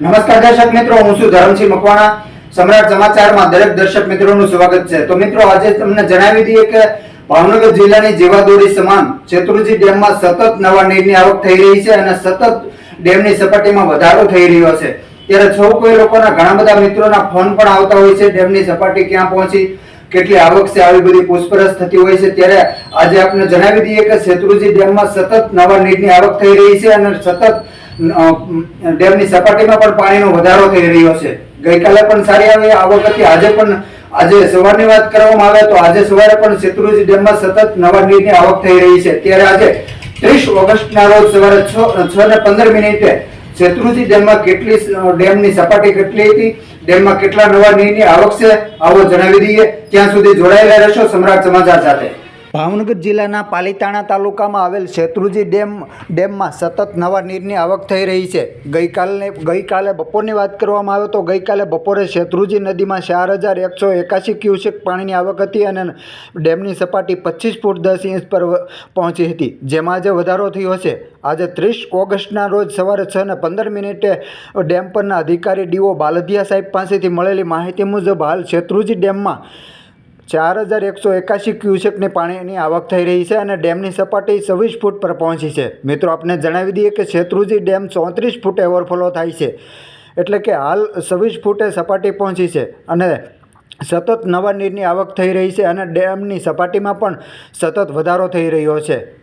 નમસ્કાર દર્શક મિત્રો, હું છું ધરમસિંહ મકવાણા. સમ્રાટ સમાચારમાં દરેક દર્શક મિત્રોનું સ્વાગત છે. તો મિત્રો, આજે તમને જણાવી દઈએ કે ભાવનગર જિલ્લાની જીવાદોરી સમાન શેત્રુંજી ડેમમાં સતત નવા નીરની આવક થઈ રહી છે અને સતત ડેમની સપાટીમાં વધારો થઈ રહ્યો છે. ત્યારે સૌ કોઈ લોકોના ઘણા બધા મિત્રોના ફોન પણ આવતા હોય છે, ડેમની સપાટી ક્યાં પહોંચી, કેટલી આવક છે, આવી બધી પૂછપરછ થતી હોય છે. ત્યારે આજે આપણે જણાવી દઈએ કે શેત્રુજી ડેમમાં સતત નવા નીરની આવક થઈ રહી છે અને સતત ડેમની સપાટીમાં પણ પાણીનો વધારો થઈ રહ્યો છે. ગઈકાલે પણ સારી આવી આવક હતી આજે પણ આજે સવારની વાત કરવામાં આવે તો આજે સવારે પણ શેત્રુંજી ડેમમાં સતત નવા નીરની આવક થઈ રહી છે. ત્યારે આજે ત્રીસ ઓગસ્ટના રોજ સવારે છ ને પંદર મિનિટે શેત્રુંજી ડેમમાં કેટલી ડેમની સપાટી કેટલી હતી, ડેમમાં કેટલા નવા નીરની આવક છે, આવો જણાવી દઈએ. ત્યાં સુધી જોડાયેલા રહેશો સમ્રાટ સમાચાર સાથે. ભાવનગર જિલ્લાના પાલીતાણા તાલુકામાં આવેલ શેત્રુજી ડેમ, ડેમમાં સતત નવા નીરની આવક થઈ રહી છે. ગઈકાલને, ગઈકાલે બપોરની વાત કરવામાં આવે તો ગઈકાલે બપોરે શેત્રુજી નદીમાં ચાર હજાર એકસો એકાસી ક્યુસેક પાણીની આવક હતી અને ડેમની સપાટી પચીસ ફૂટ દસ ઇંચ પર પહોંચી હતી. જેમાં આજે વધારો થયો છે આજે ત્રીસ ઓગસ્ટના રોજ સવારે છ ને પંદર મિનિટે ડેમ પરના અધિકારી ડીઓ બાલધિયા સાહેબ પાસેથી મળેલી માહિતી મુજબ હાલ શેત્રુજી ડેમમાં ચાર હજાર એકસો એકાસી ક્યુસેકની પાણીની આવક થઈ રહી છે અને ડેમની સપાટી છવ્વીસ ફૂટ પર પહોંચી છે. મિત્રો, આપને જણાવી દઈએ કે શેત્રુજી ડેમ ચોત્રીસ ફૂટે ઓવરફ્લો થાય છે. એટલે કે હાલ છવ્વીસ ફૂટે સપાટી પહોંચી છે અને સતત નવા નીરની આવક થઈ રહી છે અને ડેમની સપાટીમાં પણ સતત વધારો થઈ રહ્યો છે.